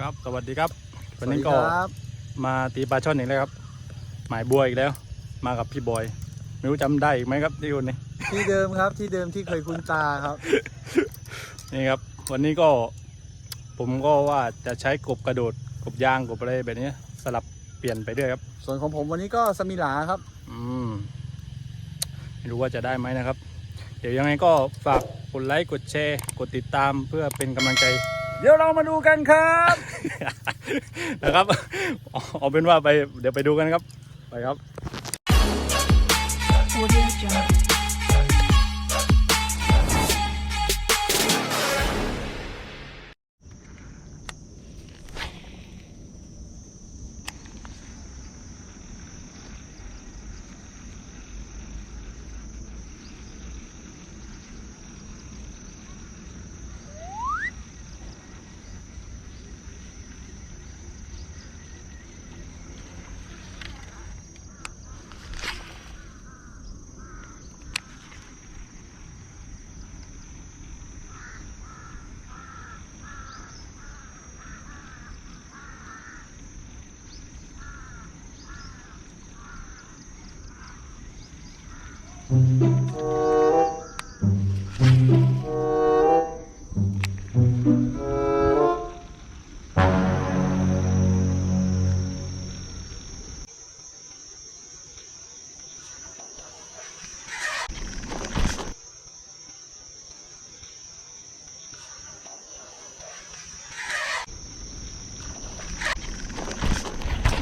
ครับสวัสดีครับวันนี้สก็วัสดีครับมาตีปลาช่อนอีกแล้วครับ หมายบัวอีกแล้ว มากับพี่บอย ไม่รู้จำได้อีกไหมครับที่คนนี้ที่เดิมครับที่เดิมที่เคยคุ้นตาครับ นี่ครับ วันนี้ก็ผมก็ว่าจะใช้กบกระโดดกบยางกบอะไรแบบนี้ สลับเปลี่ยนไปด้วยครับ ส่วนของผมวันนี้ก็สมิลาครับ อืมไม่รู้ว่าจะได้ไหมนะครับ เดี๋ยวยังไงก็ฝากกดไลค์กดแชร์ กดติดตามเพื่อเป็นกำลังใจเดี๋ยวเรามาดูกันครับนะครับเอาเอาเป็นว่าไปเดี๋ยวไปดูกันครับ ไปครับ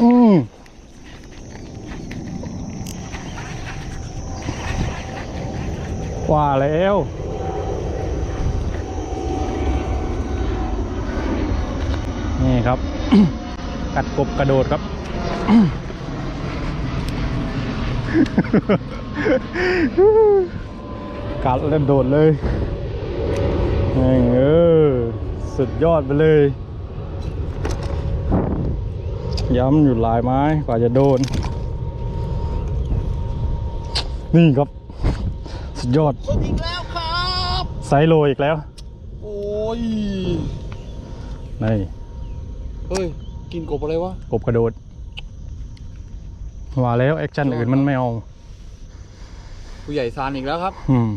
อื มว่าแล้วนี่ครับ กัดกบกระโดดครับ กัดแล้วโดดเลยแม่งเออสุดยอดไปเลย ย้ำอยู่หลายไม้กว่าจะโดน นี่ครับ สุดยอดสุดอีกแล้วครับ ไซส์โลอีกแล้ว โอ้ย นี่เฮ้ย กินกบอะไรวะ กบกระโดด ว่าแล้ว แอคชั่นอื่นมันไม่เอา ผู้ใหญ่ซานอีกแล้วครับ อืม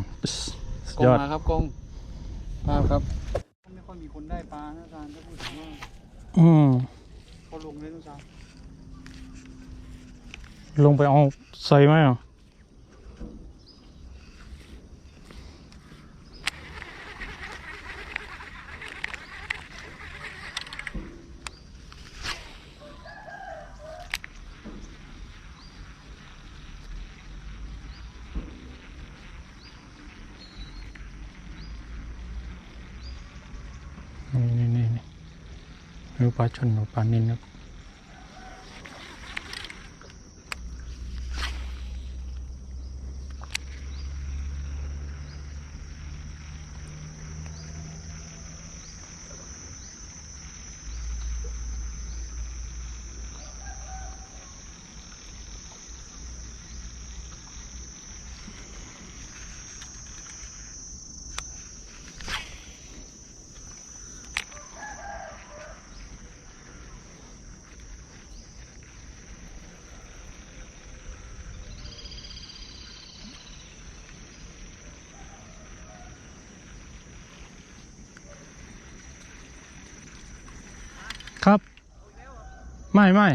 สุดกล้องยอด มาครับกล้องภาพครับ ไม่ค่อยมีคนได้ปลานะซานถ้าพูดถึงว่าอืม เขาลงเลยนะซานลงไปเอาใส่ไหมอะ นี่นี่นี่นี่ รูปลาชนหรือปลานินครับ ไม่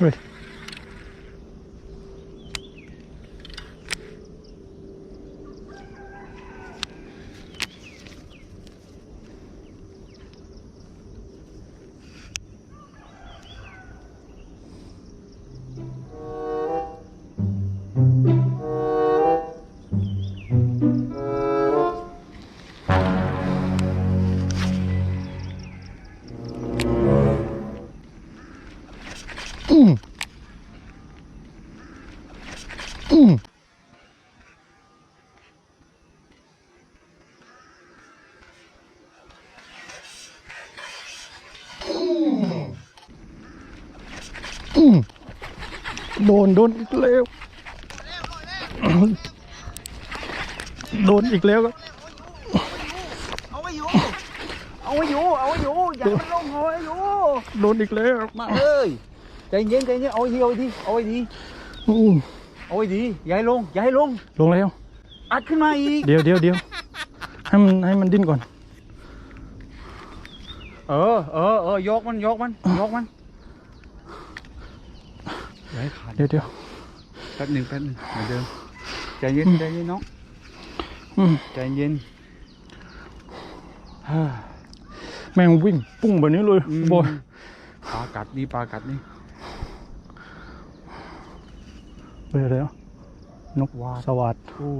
ไโดนโดนอีกแล้วโดนอีกแล้วครับเอาไว้อยู่เอาไว้อยู่เอาไว้อยู่อย่าให้มันลงเอาไว้อยู่โดนอีกแล้วมาเอ้ยใจเย็นใจเย็นเอาไว้ดีเอาไว้ดีเอาไว้ดีอู้เอาไว้ดีอย่าให้ลงอย่าให้ลงลงแล้วอัดขึ้นมาอีกเดี๋ยวเดี๋ยวเดี๋ยวให้มันให้มันดิ้นก่อน เออเออเออยกมันยกมันยกมัน อย่าให้ขาดเดี๋ยวเดี๋ยวแป๊บหนึ่งแป๊บหนึ่งเหมือนเดิมใจเย็นใจเย็นน้องอืมใจเย็นฮ่าแม่งวิ่งปุ้งแบบนี้เลยอืมบอยปลากัดนี่ปลากัดนี่ไปแล้วนกวาดสวัสดโอ้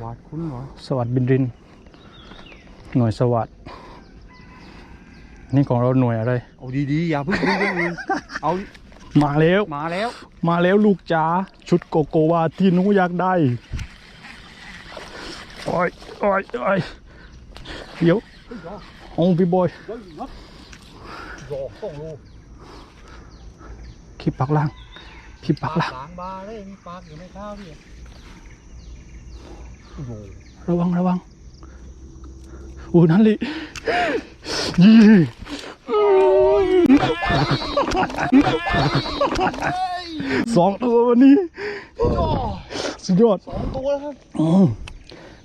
หวาดคุ้นเหรอสวัสดบินริน หน่วยสวัสดนี่ของเราหน่วยอะไร เอาดีๆ อย่าเพิ่งคุยเรื่องอื่นเอา มาแล้ว มาแล้ว มาแล้วลูกจ๋าชุดโกโกวาที่หนูอยากได้โอ้ยโอ้ยโอ้ยเดี๋ยวโอ้พี่บอยเดี๋ยวนับหยอกต้องรู้ขี้ปักล่างขี้ปักล่างหางบาเลยมีปากอยู่ในข้าวพี่โอ้โหระวังระวังอู้นั่นเลยยี่ สองตัววันนี้สุดยอดสองตัวแล้วครับอืม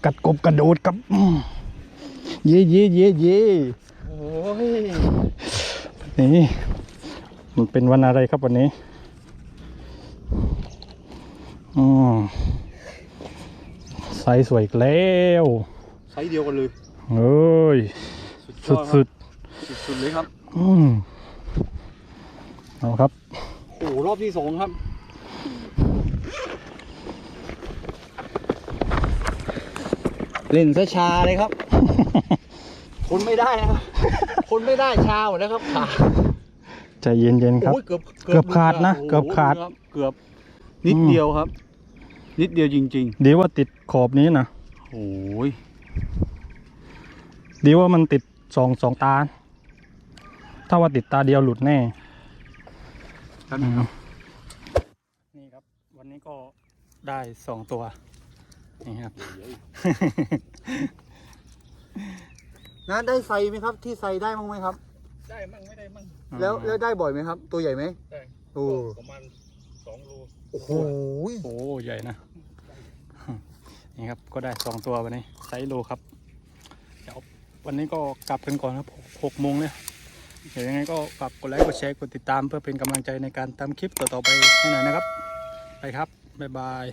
กัดกบกระโดดกับอืมเย่เย่เย่เย่โอ้ยนี่มันเป็นวันอะไรครับวันนี้อืมไซส์สวยอีกแล้วไซส์เดียวกันเลยเอ้ยสุดสุดสุดสุดเลยครับๆอืม เอาครับโอ้โหรอบที่สองครับเล่นซะชาเลยครับ คนไม่ได้นะครับ คนไม่ได้ชาหมดนะครับขาใจเย็นๆครับ โอ้ยเกือบเกือบขาดนะโโหเกือบขาด ครับเกือบนิดเดียวครับ นิดเดียวจริงดีว่าติดขอบนี้นะๆโอ้ยดีว่ามันติดสองสองตา ถ้าว่าติดตาเดียวหลุดแน่ ครับ นี่ครับ วันนี้ก็ได้สองตัว นี่ครับน้าได้ไซไหมครับ ที่ไซได้มั้งไหมครับ ได้มั่งไม่ได้มั่งแล้วแล้วได้บ่อยไหมครับ ตัวใหญ่ไหมได้โอ้ประมาณสองโลโอ้โหโอ้ใหญ่นะ นี่ครับก็ได้สองตัววันนี้ไซส์โลครับเดี๋ยววันนี้ก็กลับกันก่อนครับหกหกโมงเนี่ย เดี๋ยวยังไงก็ฝากกดไลค์กดแชร์กดติดตามเพื่อเป็นกำลังใจในการทำคลิปต่อๆไปให้หน่อยนะครับ ไปครับ บ๊ายบาย